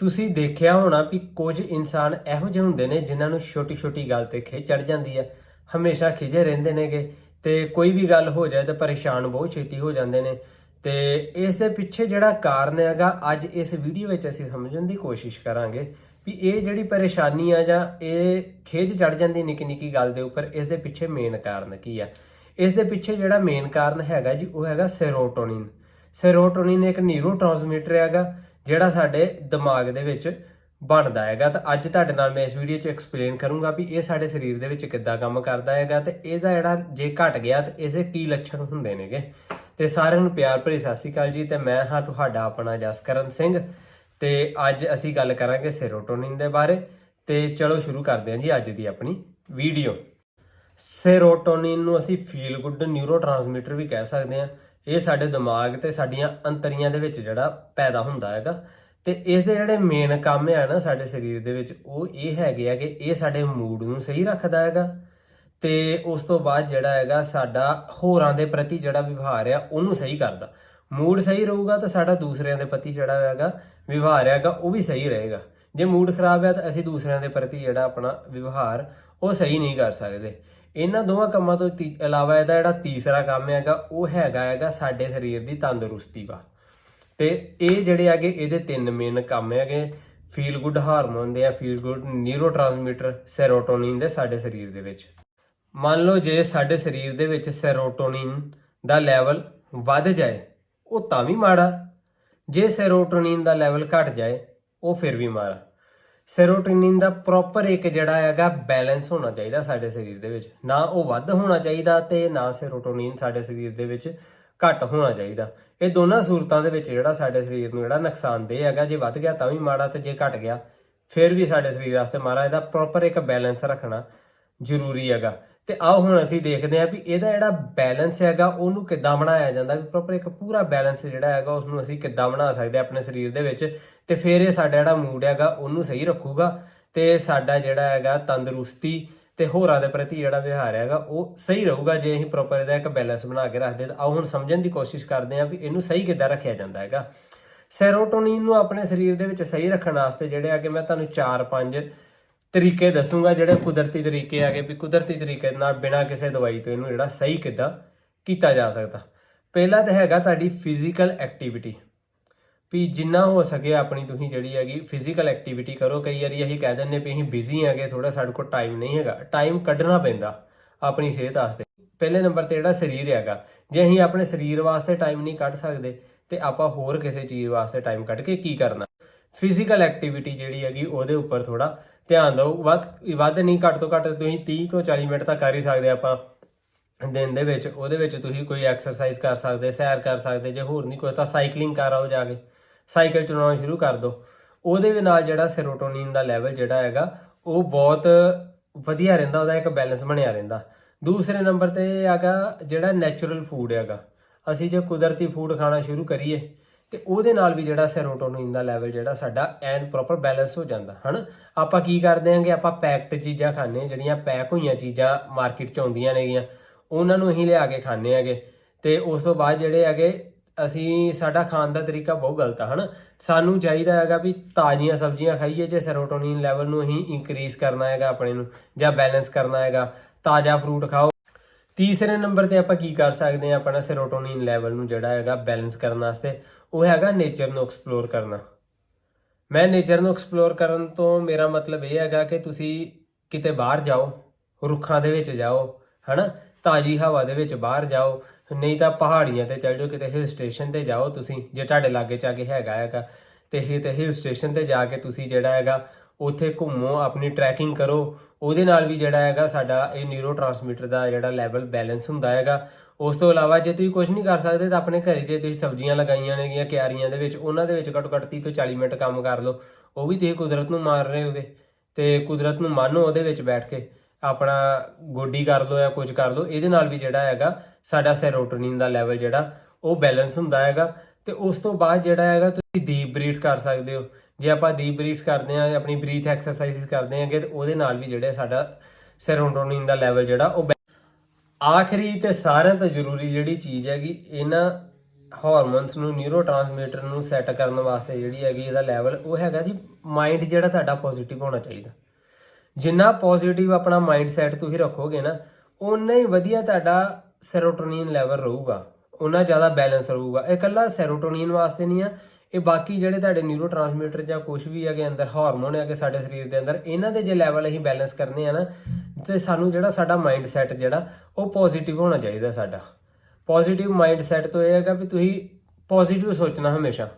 ਤੁਸੀਂ ਦੇਖਿਆ ਹੋਣਾ ਵੀ ਕੁਝ ਇਨਸਾਨ ਇਹੋ ਜਿਹੇ ਹੁੰਦੇ ਨੇ ਜਿਨ੍ਹਾਂ ਨੂੰ ਛੋਟੀ ਛੋਟੀ ਗੱਲ ਤੇ ਖਿੱਚ ਚੜ ਜਾਂਦੀ ਹੈ। ਹਮੇਸ਼ਾ ਖਿਜੇ ਰਹਿੰਦੇ ਨੇਗੇ ਤੇ ਕੋਈ ਵੀ ਗੱਲ ਹੋ ਜਾਏ ਤਾਂ ਪਰੇਸ਼ਾਨ ਬਹੁਤ ਛੇਤੀ ਹੋ ਜਾਂਦੇ ਨੇ। ਤੇ ਇਸ ਦੇ ਪਿੱਛੇ ਜਿਹੜਾ ਕਾਰਨ ਹੈਗਾ, ਅੱਜ ਇਸ ਵੀਡੀਓ ਵਿੱਚ ਅਸੀਂ ਸਮਝਣ ਦੀ ਕੋਸ਼ਿਸ਼ ਕਰਾਂਗੇ ਵੀ ਇਹ ਜਿਹੜੀ ਪਰੇਸ਼ਾਨੀ ਆ ਜਾਂ ਇਹ ਖੇਜ ਚੜ ਜਾਂਦੀ ਨਿੱਕੀ ਨਿੱਕੀ ਗੱਲ ਦੇ ਉੱਪਰ, ਇਸ ਦੇ ਪਿੱਛੇ ਮੇਨ ਕਾਰਨ ਕੀ ਆ? ਇਸ ਦੇ ਪਿੱਛੇ ਜਿਹੜਾ ਮੇਨ ਕਾਰਨ ਹੈਗਾ ਜੀ, ਉਹ ਹੈਗਾ ਸੈਰੋਟੋਨਿਨ ਸੈਰੋਟੋਨਿਨ ਇੱਕ ਨਿਊਰੋਟ੍ਰਾਂਸਮਿਟਰ ਹੈਗਾ ਜਿਹੜਾ ਸਾਡੇ ਦਿਮਾਗ ਦੇ ਵਿੱਚ ਬਣਦਾ ਹੈਗਾ, ਤਾਂ ਅੱਜ ਤੁਹਾਡੇ ਨਾਲ ਮੈਂ ਇਸ ਵੀਡੀਓ 'ਚ ਐਕਸਪਲੇਨ ਕਰੂੰਗਾ ਵੀ ਇਹ ਸਾਡੇ ਸਰੀਰ ਦੇ ਵਿੱਚ ਕਿੱਦਾਂ ਕੰਮ ਕਰਦਾ ਹੈਗਾ ਤੇ ਇਹਦਾ ਜਿਹੜਾ ਜੇ ਘਟ ਗਿਆ ਤੇ ਇਸੇ ਕੀ ਲੱਛਣ ਹੁੰਦੇ ਨੇਗੇ। ਤੇ ਸਾਰਿਆਂ ਨੂੰ ਪਿਆਰ ਭਰੀ ਸਤਿ ਸ਼੍ਰੀ ਅਕਾਲ ਜੀ ਤੇ ਮੈਂ ਹਾਂ ਤੁਹਾਡਾ ਆਪਣਾ ਜਸਕਰਨ ਸਿੰਘ ਤੇ ਅੱਜ ਅਸੀਂ ਗੱਲ ਕਰਾਂਗੇ ਸੈਰੋਟੋਨਿਨ ਦੇ ਬਾਰੇ ਤੇ ਚਲੋ ਸ਼ੁਰੂ ਕਰਦੇ ਹਾਂ ਜੀ ਅੱਜ ਦੀ ਆਪਣੀ ਵੀਡੀਓ ਸੈਰੋਟੋਨਿਨ ਨੂੰ ਅਸੀਂ ਫੀਲ ਗੁੱਡ ਨਿਊਰੋਟ੍ਰਾਂਸਮਿਟਰ ਵੀ ਕਹਿ ਸਕਦੇ ਹਾਂ। ਇਹ ਸਾਡੇ ਦਿਮਾਗ ਤੇ ਸਾਡੀਆਂ ਅੰਤਰੀਆਂ ਦੇ ਵਿੱਚ ਜਿਹੜਾ ਪੈਦਾ ਹੁੰਦਾ ਹੈਗਾ। ਤੇ ਇਸ ਦੇ ਜਿਹੜੇ ਮੇਨ ਕੰਮ ਆ ਨਾ ਸਾਡੇ ਸਰੀਰ ਦੇ ਵਿੱਚ, ਉਹ ਇਹ ਹੈਗੇ ਆ ਕਿ ਇਹ ਸਾਡੇ ਮੂਡ ਨੂੰ ਸਹੀ ਰੱਖਦਾ ਹੈਗਾ। ਤੇ ਉਸ ਤੋਂ ਬਾਅਦ ਜਿਹੜਾ ਹੈਗਾ ਸਾਡਾ ਹੋਰਾਂ ਦੇ ਪ੍ਰਤੀ ਜਿਹੜਾ ਵਿਵਹਾਰ ਆ, ਉਹਨੂੰ ਸਹੀ ਕਰਦਾ। ਮੂਡ ਸਹੀ ਰਹੂਗਾ ਤਾਂ ਸਾਡਾ ਦੂਸਰਿਆਂ ਦੇ ਪ੍ਰਤੀ ਜਿਹੜਾ ਹੈਗਾ ਵਿਵਹਾਰ ਹੈਗਾ, ਉਹ ਵੀ ਸਹੀ ਰਹੇਗਾ। ਜੇ ਮੂਡ ਖਰਾਬ ਹੈ ਤਾਂ ਅਸੀਂ ਦੂਸਰਿਆਂ ਦੇ ਪ੍ਰਤੀ ਜਿਹੜਾ ਆਪਣਾ ਵਿਵਹਾਰ, ਉਹ ਸਹੀ ਨਹੀਂ ਕਰ ਸਕਦੇ। ਇਹਨਾਂ ਦੋਵਾਂ ਕੰਮਾਂ ਤੋਂ ਤੀ- ਇਲਾਵਾ ਇਹਦਾ ਜਿਹੜਾ ਤੀਸਰਾ ਕੰਮ ਹੈਗਾ, ਉਹ ਹੈਗਾ ਹੈਗਾ ਸਾਡੇ ਸਰੀਰ ਦੀ ਤੰਦਰੁਸਤੀ ਵਾ। ਤੇ ਇਹ ਜਿਹੜੇ ਹੈਗੇ, ਇਹਦੇ ਤਿੰਨ ਮੇਨ ਕੰਮ ਹੈਗੇ। ਫੀਲ ਗੁੱਡ ਹਾਰਮੋਨ ਦੇ ਆ ਫੀਲ ਗੁੱਡ ਨਿਊਰੋਟ੍ਰਾਂਸਮਿਟਰ ਸੈਰੋਟੋਨਿਨ ਦੇ ਸਾਡੇ ਸਰੀਰ ਦੇ ਵਿੱਚ। ਮੰਨ ਲਓ ਜੇ ਸਾਡੇ ਸਰੀਰ ਦੇ ਵਿੱਚ ਸੈਰੋਟੋਨਿਨ ਦਾ ਲੈਵਲ ਵੱਧ ਜਾਏ, ਉਹ ਤਾਂ ਵੀ ਮਾੜਾ। ਜੇ ਸੈਰੋਟੋਨਿਨ ਦਾ ਲੈਵਲ ਘਟ ਜਾਏ, ਉਹ ਫਿਰ ਵੀ ਮਾੜਾ। ਸੈਰੋਟੋਨਿਨ ਦਾ ਪ੍ਰੋਪਰ ਇੱਕ ਜਿਹੜਾ ਹੈਗਾ ਬੈਲੈਂਸ ਹੋਣਾ ਚਾਹੀਦਾ ਸਾਡੇ ਸਰੀਰ ਦੇ ਵਿੱਚ। ਨਾ ਉਹ ਵੱਧ ਹੋਣਾ ਚਾਹੀਦਾ ਤੇ ਨਾ ਸੈਰੋਟੋਨਿਨ ਸਾਡੇ ਸਰੀਰ ਦੇ ਵਿੱਚ ਘੱਟ ਹੋਣਾ ਚਾਹੀਦਾ। ਇਹ ਦੋਨਾਂ ਸੂਰਤਾਂ ਦੇ ਵਿੱਚ ਜਿਹੜਾ ਸਾਡੇ ਸਰੀਰ ਨੂੰ ਜਿਹੜਾ ਨੁਕਸਾਨਦੇਹ ਹੈਗਾ, ਜੇ ਵੱਧ ਗਿਆ ਤਾਂ ਵੀ ਮਾੜਾ ਤੇ ਜੇ ਘਟ ਗਿਆ, ਫਿਰ ਵੀ ਸਾਡੇ ਸਰੀਰ ਵਾਸਤੇ ਮਾੜਾ, ਇਹਦਾ ਪ੍ਰੋਪਰ ਇੱਕ ਬੈਲੈਂਸ ਰੱਖਣਾ ਜ਼ਰੂਰੀ ਹੈਗਾ। ਤੇ ਆਓ ਹੁਣ ਅਸੀਂ ਦੇਖਦੇ ਹਾਂ ਵੀ ਇਹਦਾ ਜਿਹੜਾ ਬੈਲੈਂਸ ਹੈਗਾ, ਉਹਨੂੰ ਕਿੱਦਾਂ ਬਣਾਇਆ ਜਾਂਦਾ, ਵੀ ਪ੍ਰੋਪਰ ਇੱਕ ਪੂਰਾ ਬੈਲੈਂਸ ਜਿਹੜਾ ਹੈਗਾ ਉਸ ਨੂੰ ਅਸੀਂ ਕਿੱਦਾਂ ਬਣਾ ਸਕਦੇ ਹਾਂ ਆਪਣੇ ਸਰੀਰ ਦੇ ਵਿੱਚ, ਤੇ ਫਿਰ ਇਹ ਸਾਡਾ ਜਿਹੜਾ ਮੂਡ ਹੈਗਾ, ਉਹਨੂੰ ਸਹੀ ਰੱਖੂਗਾ, ਤੇ ਸਾਡਾ ਜਿਹੜਾ ਹੈਗਾ ਤੰਦਰੁਸਤੀ ਤੇ ਹੋਰਾਂ ਦੇ ਪ੍ਰਤੀ ਜਿਹੜਾ ਵਿਵਹਾਰ ਹੈਗਾ, ਉਹ ਸਹੀ ਰਹੂਗਾ, ਜੇ ਅਸੀਂ ਪ੍ਰੋਪਰ ਇਹਦਾ ਇੱਕ ਬੈਲੈਂਸ ਬਣਾ ਕੇ ਰੱਖਦੇ ਤਾਂ ਆਓ ਹੁਣ ਸਮਝਣ ਦੀ ਕੋਸ਼ਿਸ਼ ਕਰਦੇ ਹਾਂ ਵੀ ਇਹਨੂੰ ਸਹੀ ਕਿੱਦਾਂ ਰੱਖਿਆ ਜਾਂਦਾ ਹੈਗਾ। ਸੈਰੋਟੋਨਿਨ ਨੂੰ ਆਪਣੇ ਸਰੀਰ ਦੇ ਵਿੱਚ ਸਹੀ ਰੱਖਣ ਵਾਸਤੇ ਜਿਹੜੇ ਆ ਕਿ ਮੈਂ ਤੁਹਾਨੂੰ 4-5 ਤਰੀਕੇ ਦੱਸੂਗਾ ਜਿਹੜੇ ਕੁਦਰਤੀ ਤਰੀਕੇ ਆਗੇ ਵੀ ਕੁਦਰਤੀ ਤਰੀਕੇ ਨਾਲ ਬਿਨਾਂ ਕਿਸੇ ਦਵਾਈ ਤੋਂ ਇਹਨੂੰ ਜਿਹੜਾ ਸਹੀ ਕਿੱਦਾਂ ਕੀਤਾ ਜਾ ਸਕਦਾ। ਪਹਿਲਾ ਤਾਂ ਹੈਗਾ ਤੁਹਾਡੀ ਫਿਜ਼ੀਕਲ ਐਕਟੀਵਿਟੀ ਵੀ ਜਿੰਨਾ ਹੋ ਸਕੇ ਆਪਣੀ ਤੁਸੀਂ ਜਿਹੜੀ ਹੈਗੀ ਫਿਜ਼ੀਕਲ ਐਕਟੀਵਿਟੀ ਕਰੋ। ਕਈ ਵਾਰੀ ਅਸੀਂ ਕਹਿ ਦਿੰਨੇ ਵੀ ਅਸੀਂ ਬਿਜ਼ੀ ਹੈਗੇ ਥੋੜਾ ਸਾਡੇ ਕੋਲ ਟਾਈਮ ਨਹੀਂ ਹੈਗਾ। ਟਾਈਮ ਕੱਢਣਾ ਪੈਂਦਾ ਆਪਣੀ ਸਿਹਤ ਵਾਸਤੇ। ਪਹਿਲੇ ਨੰਬਰ ਤੇ ਜਿਹੜਾ ਸਰੀਰ ਹੈਗਾ, ਜੇ ਅਸੀਂ ਆਪਣੇ ਸਰੀਰ ਵਾਸਤੇ ਟਾਈਮ ਨਹੀਂ ਕੱਢ ਸਕਦੇ, ਤੇ ਆਪਾਂ ਹੋਰ ਕਿਸੇ ਚੀਜ਼ ਵਾਸਤੇ ਟਾਈਮ ਕੱਢ ਕੇ ਕੀ ਕਰਨਾ। ਫਿਜ਼ੀਕਲ ਐਕਟੀਵਿਟੀ ਜਿਹੜੀ ਹੈਗੀ, ਉਹਦੇ ਉੱਪਰ ਥੋੜਾ ਧਿਆਨ ਦਿਓ, ਵੱਧ ਵੱਧ ਨਹੀਂ, ਘੱਟ ਤੋਂ ਘੱਟ ਤੁਸੀਂ 30 ਤੋਂ 40 ਮਿੰਟ ਤਾਂ ਕਰ ਹੀ ਸਕਦੇ ਆਪਾਂ। ਦਿਨ ਦੇ ਵਿੱਚ, ਉਹਦੇ ਵਿੱਚ ਤੁਸੀਂ ਕੋਈ ਐਕਸਰਸਾਈਜ਼ ਕਰ ਸਕਦੇ, ਸੈਰ ਕਰ ਸਕਦੇ, ਜੇ ਹੋਰ ਨਹੀਂ ਕੋਈ ਤਾਂ ਸਾਈਕਲਿੰਗ ਕਰ ਆਓ ਜਾ ਕੇ। ਸਾਈਕਲ ਚਲਾਉਣਾ ਸ਼ੁਰੂ ਕਰ ਦਿਓ। ਉਹਦੇ ਵੀ ਨਾਲ ਜਿਹੜਾ ਸੈਰੋਟੋਨਿਨ ਦਾ ਲੈਵਲ ਜਿਹੜਾ ਹੈਗਾ, ਉਹ ਬਹੁਤ ਵਧੀਆ ਰਹਿੰਦਾ, ਉਹਦਾ ਇੱਕ ਬੈਲੈਂਸ ਬਣਿਆ ਰਹਿੰਦਾ। ਦੂਸਰੇ ਨੰਬਰ ਤੇ ਹੈਗਾ ਜਿਹੜਾ ਨੈਚੁਰਲ ਫੂਡ ਹੈਗਾ। ਅਸੀਂ ਜੇ ਕੁਦਰਤੀ ਫੂਡ ਖਾਣਾ ਸ਼ੁਰੂ ਕਰੀਏ ਤੇ ਉਹਦੇ ਨਾਲ ਵੀ ਜਿਹੜਾ ਸੈਰੋਟੋਨਿਨ ਦਾ ਲੈਵਲ ਜਿਹੜਾ ਸਾਡਾ ਐਨ ਪ੍ਰੋਪਰ ਬੈਲੈਂਸ ਹੋ ਜਾਂਦਾ, ਹਨ? ਆਪਾਂ ਕੀ ਕਰਦੇ ਆਂਗੇ ਆਪਾਂ ਪੈਕਡ ਚੀਜ਼ਾਂ ਖਾਂਦੇ ਜਿਹੜੀਆਂ ਪੈਕ ਹੋਈਆਂ ਚੀਜ਼ਾਂ ਮਾਰਕੀਟ 'ਚ ਆਉਂਦੀਆਂ ਨੇਗੀਆਂ, ਉਹਨਾਂ ਨੂੰ ਅਸੀਂ ਲਿਆ ਕੇ ਖਾਂਦੇ ਆਂਗੇ ਤੇ ਉਸ ਤੋਂ ਬਾਅਦ ਜਿਹੜੇ ਹੈਗੇ, ਅਸੀਂ ਸਾਡਾ ਖਾਣ ਦਾ ਤਰੀਕਾ ਬਹੁਤ ਗਲਤ ਆ, ਹਨ? ਸਾਨੂੰ ਚਾਹੀਦਾ ਹੈਗਾ ਵੀ ਤਾਜ਼ੀਆਂ ਸਬਜ਼ੀਆਂ ਖਾਈਏ, ਜੇ ਸੈਰੋਟੋਨਿਨ ਲੈਵਲ ਨੂੰ ਅਸੀਂ ਇਨਕਰੀਜ਼ ਕਰਨਾ ਹੈਗਾ ਆਪਣੇ ਨੂੰ ਜਾਂ ਬੈਲੈਂਸ ਕਰਨਾ ਹੈਗਾ, ਤਾਜ਼ਾ ਫਰੂਟ ਖਾਓ। ਤੀਸਰੇ ਨੰਬਰ ਤੇ ਆਪਾਂ ਕੀ ਕਰ ਸਕਦੇ ਹਾਂ? ਆਪਣਾ ਸੈਰੋਟੋਨਿਨ ਲੈਵਲ ਨੂੰ ਜਿਹੜਾ ਹੈਗਾ ਬੈਲੈਂਸ ਕਰਨ ਵਾਸਤੇ, ਉਹ ਹੈਗਾ ਨੇਚਰ ਨੂੰ ਐਕਸਪਲੋਰ ਕਰਨਾ। ਮੈਂ ਨੇਚਰ ਨੂੰ ਐਕਸਪਲੋਰ ਕਰਨ ਤੋਂ ਮੇਰਾ ਮਤਲਬ ਇਹ ਹੈਗਾ ਕਿ ਤੁਸੀਂ ਕਿਤੇ ਬਾਹਰ ਜਾਓ, ਰੁੱਖਾਂ ਦੇ ਵਿੱਚ ਜਾਓ, ਹਨਾ? ਤਾਜ਼ੀ ਹਵਾ ਦੇ ਵਿੱਚ ਬਾਹਰ ਜਾਓ, ਨਹੀਂ ਤਾਂ ਪਹਾੜੀਆਂ ਤੇ ਚੱਲ ਜਾਓ, ਕਿਤੇ ਹਿਲ ਸਟੇਸ਼ਨ ਤੇ ਜਾਓ ਤੁਸੀਂ, ਜੇ ਤੁਹਾਡੇ ਲਾਗੇ ਚਾਗੇ ਹੈਗਾ ਹੈਗਾ, ਤੇ ਇਹ ਤੇ ਹਿਲ ਸਟੇਸ਼ਨ ਤੇ ਜਾ ਕੇ ਤੁਸੀਂ ਜਿਹੜਾ ਹੈਗਾ ਉੱਥੇ ਘੁੰਮੋ, ਆਪਣੀ ਟਰੈਕਿੰਗ ਕਰੋ। ਉਹਦੇ ਨਾਲ ਵੀ ਜਿਹੜਾ ਹੈਗਾ ਸਾਡਾ ਇਹ ਨਿਊਰੋ ਨਿਊਰੋਟ੍ਰਾਂਸਮਿਟਰ ਦਾ ਜਿਹੜਾ ਲੈਵਲ ਬੈਲੈਂਸ ਹੁੰਦਾ ਹੈਗਾ। ਉਸ ਤੋਂ ਇਲਾਵਾ ਜੇ ਤੁਸੀਂ ਕੁਝ ਨਹੀਂ ਕਰ ਸਕਦੇ ਤਾਂ ਆਪਣੇ ਘਰੇ ਜੇ ਤੁਸੀਂ ਸਬਜ਼ੀਆਂ ਲਗਾਈਆਂ ਨੇਗੀਆਂ ਕਿਆਰੀਆਂ ਦੇ ਵਿੱਚ, ਉਹਨਾਂ ਦੇ ਵਿੱਚ ਘੱਟੋ ਘੱਟ 30 ਤੋਂ 40 ਮਿੰਟ ਕੰਮ ਕਰ ਲਓ। ਉਹ ਵੀ ਤੁਸੀਂ ਕੁਦਰਤ ਨੂੰ ਮਾਰ ਰਹੇ ਹੋਗੇ ਤੇ ਕੁਦਰਤ ਨੂੰ ਮਾਨੋ ਉਹਦੇ ਵਿੱਚ ਬੈਠ ਕੇ ਆਪਣਾ ਗੋਡੀ ਕਰ ਲਓ ਜਾਂ ਕੁਝ ਕਰ ਲਓ, ਇਹਦੇ ਨਾਲ ਵੀ ਜਿਹੜਾ ਹੈਗਾ ਸਾਡਾ ਸੈਰੋਟੋਨਿਨ ਦਾ ਲੈਵਲ ਜਿਹੜਾ ਉਹ ਬੈਲੈਂਸ ਹੁੰਦਾ ਹੈਗਾ। ਤੇ ਉਸ ਤੋਂ ਬਾਅਦ ਜਿਹੜਾ ਹੈਗਾ ਤੁਸੀਂ ਡੀਪ ਬਰੀਥ ਕਰ ਸਕਦੇ ਹੋ। ਜੇ ਆਪਾਂ ਡੀਪ ਬਰੀਥ ਕਰਦੇ ਹਾਂ, ਆਪਣੀ ਬਰੀਥ ਐਕਸਰਸਾਈਜ਼ ਕਰਦੇ ਹਾਂਗੇ, ਤੇ ਉਹਦੇ ਨਾਲ ਵੀ ਜਿਹੜੇ ਸਾਡਾ ਸੈਰੋਟੋਨਿਨ ਦਾ ਲੈਵਲ ਜਿਹੜਾ ਉਹ ਬੈ- ਆਖਰੀ ਤੇ ਸਾਰਿਆਂ ਤੋਂ ਜ਼ਰੂਰੀ ਜਿਹੜੀ ਚੀਜ਼ ਹੈਗੀ, ਇਹਨਾਂ ਹਾਰਮੋਨਸ ਨੂੰ ਨਿਊਰੋਟ੍ਰਾਂਸਮੀਟਰ ਨੂੰ ਸੈੱਟ ਕਰਨ ਵਾਸਤੇ ਜਿਹੜੀ ਹੈਗੀ ਇਹਦਾ ਲੈਵਲ ਉਹ ਹੈਗਾ ਜੀ ਮਾਈਂਡ ਜਿਹੜਾ ਤੁਹਾਡਾ ਪੋਜ਼ਿਟਿਵ ਹੋਣਾ ਚਾਹੀਦਾ। ਜਿੰਨਾ ਪੋਜ਼ਿਟਿਵ ਆਪਣਾ ਮਾਈਂਡ ਸੈਟ ਤੁਸੀਂ ਰੱਖੋਗੇ ਨਾ ਉਨਾ ਹੀ ਵਧੀਆ ਤੁਹਾਡਾ ਸੈਰੋਟੋਨਿਨ ਲੈਵਲ ਰਹੂਗਾ ਉਨਾ ਜ਼ਿਆਦਾ ਬੈਲੈਂਸ ਰਹੂਗਾ। ਇਹ ਇਕੱਲਾ ਸੈਰੋਟੋਨਿਨ ਵਾਸਤੇ ਨਹੀਂ ਆ ਇਹ ਬਾਕੀ ਜਿਹੜੇ ਤੁਹਾਡੇ ਨਿਊਰੋਟ੍ਰਾਂਸਮੀਟਰ ਜਾਂ ਕੁਝ ਵੀ ਹੈਗੇ ਅੰਦਰ ਹਾਰਮੋਨ ਹੈਗੇ ਸਾਡੇ ਸਰੀਰ ਦੇ ਅੰਦਰ, ਇਹਨਾਂ ਦੇ ਜੇ ਲੈਵਲ ਅਸੀਂ ਬੈਲੈਂਸ ਕਰਨੇ ਆ ਨਾ, ਤੇ ਸਾਨੂੰ ਜਿਹੜਾ ਸਾਡਾ ਮਾਈਂਡ ਸੈਟ ਜਿਹੜਾ, ਉਹ ਪੋਜ਼ਿਟਿਵ ਹੋਣਾ ਚਾਹੀਦਾ ਸਾਡਾ। ਪੋਜ਼ਿਟਿਵ ਮਾਈਂਡ ਸੈਟ ਤੋਂ ਇਹ ਹੈਗਾ ਵੀ ਤੁਸੀਂ ਪੋਜ਼ਿਟਿਵ ਸੋਚਣਾ ਹਮੇਸ਼ਾ।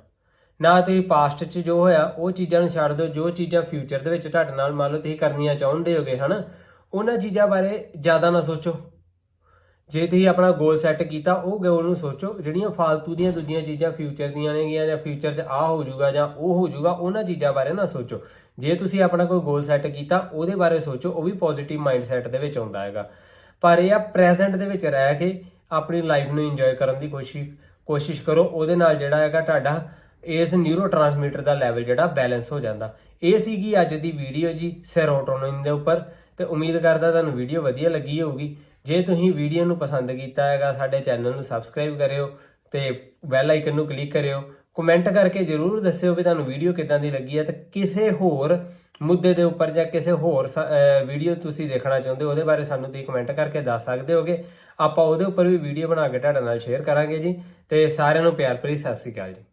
ਨਾ ਤੁਸੀਂ ਪਾਸਟ 'ਚ ਜੋ ਹੋਇਆ, ਉਹ ਚੀਜ਼ਾਂ ਨੂੰ ਛੱਡ ਦਿਓ, ਜੋ ਚੀਜ਼ਾਂ ਫਿਊਚਰ ਦੇ ਵਿੱਚ ਤੁਹਾਡੇ ਨਾਲ ਮੰਨ ਲਓ ਤੁਸੀਂ ਕਰਨੀਆਂ ਚਾਹੁੰਦੇ ਹੋਗੇ, ਹਨਾ? ਉਹਨਾਂ ਚੀਜ਼ਾਂ ਬਾਰੇ ਜ਼ਿਆਦਾ ਨਾ ਸੋਚੋ। ਜੇ ਤੁਸੀਂ ਆਪਣਾ ਗੋਲ ਸੈੱਟ ਕੀਤਾ, ਉਹ ਗੋਲ ਨੂੰ ਸੋਚੋ, ਜਿਹੜੀਆਂ ਫਾਲਤੂ ਦੀਆਂ ਦੂਜੀਆਂ ਚੀਜ਼ਾਂ ਫਿਊਚਰ ਦੀਆਂ ਨੇਗੀਆਂ ਜਾਂ ਫਿਊਚਰ 'ਚ ਆ ਹੋ ਜਾਊਗਾ, ਜਾਂ ਉਹ ਹੋ ਜਾਊਗਾ, ਉਹਨਾਂ ਚੀਜ਼ਾਂ ਬਾਰੇ ਨਾ ਸੋਚੋ। ਜੇ ਤੁਸੀਂ ਆਪਣਾ ਕੋਈ ਗੋਲ ਸੈੱਟ ਕੀਤਾ, ਉਹਦੇ ਬਾਰੇ ਸੋਚੋ, ਉਹ ਵੀ ਪੋਜ਼ਿਟਿਵ ਮਾਈਂਡ ਸੈਟ ਦੇ ਵਿੱਚ ਆਉਂਦਾ ਹੈਗਾ। ਪਰ ਇਹ ਆ ਪ੍ਰੈਜ਼ੈਂਟ ਦੇ ਵਿੱਚ ਰਹਿ ਕੇ ਆਪਣੀ ਲਾਈਫ ਨੂੰ ਇੰਜੋਏ ਕਰਨ ਦੀ ਕੋਸ਼ਿਸ਼ ਕੋਸ਼ਿਸ਼ ਕਰੋ, ਉਹਦੇ ਨਾਲ ਜਿਹੜਾ ਹੈਗਾ ਤੁਹਾਡਾ ਇਸ ਨਿਊਰੋਟ੍ਰਾਂਸਮੀਟਰ ਦਾ ਲੈਵਲ ਜਿਹੜਾ ਬੈਲੈਂਸ ਹੋ ਜਾਂਦਾ। ਇਹ ਸੀਗੀ ਅੱਜ ਦੀ ਵੀਡੀਓ ਜੀ ਸੈਰੋਟੋਨਿਨ ਦੇ ਉੱਪਰ। ਤੇ ਉਮੀਦ ਕਰਦਾ ਤੁਹਾਨੂੰ ਵੀਡੀਓ ਵਧੀਆ ਲੱਗੀ ਹੋਊਗੀ। ਜੇ ਤੁਸੀਂ ਵੀਡੀਓ ਨੂੰ ਪਸੰਦ ਕੀਤਾ ਹੈਗਾ, ਸਾਡੇ ਚੈਨਲ ਨੂੰ ਸਬਸਕ੍ਰਾਈਬ ਕਰਿਓ ਤੇ ਬੈਲ ਆਈਕਨ ਨੂੰ ਕਲਿੱਕ ਕਰਿਓ। ਕਮੈਂਟ ਕਰਕੇ ਜਰੂਰ ਦੱਸਿਓ ਵੀ ਤੁਹਾਨੂੰ ਵੀਡੀਓ ਕਿਦਾਂ ਦੀ ਲੱਗੀ ਹੈ ਤੇ ਕਿਸੇ ਹੋਰ ਮੁੱਦੇ ਦੇ ਉੱਪਰ ਜਾਂ ਕਿਸੇ ਹੋਰ ਵੀਡੀਓ ਤੁਸੀਂ ਦੇਖਣਾ ਚਾਹੁੰਦੇ ਹੋ, ਉਹਦੇ ਬਾਰੇ ਸਾਨੂੰ ਤੁਸੀਂ ਕਮੈਂਟ ਕਰਕੇ ਦੱਸ ਸਕਦੇ ਹੋਗੇ। ਆਪਾਂ ਉਹਦੇ ਉੱਪਰ ਵੀ ਵੀਡੀਓ ਬਣਾ ਕੇ ਤੁਹਾਡੇ ਨਾਲ ਸ਼ੇਅਰ ਕਰਾਂਗੇ ਜੀ। ਤੇ ਸਾਰਿਆਂ ਨੂੰ ਪਿਆਰ ਭਰੀ ਸਤਿ ਸ੍ਰੀ ਅਕਾਲ ਜੀ।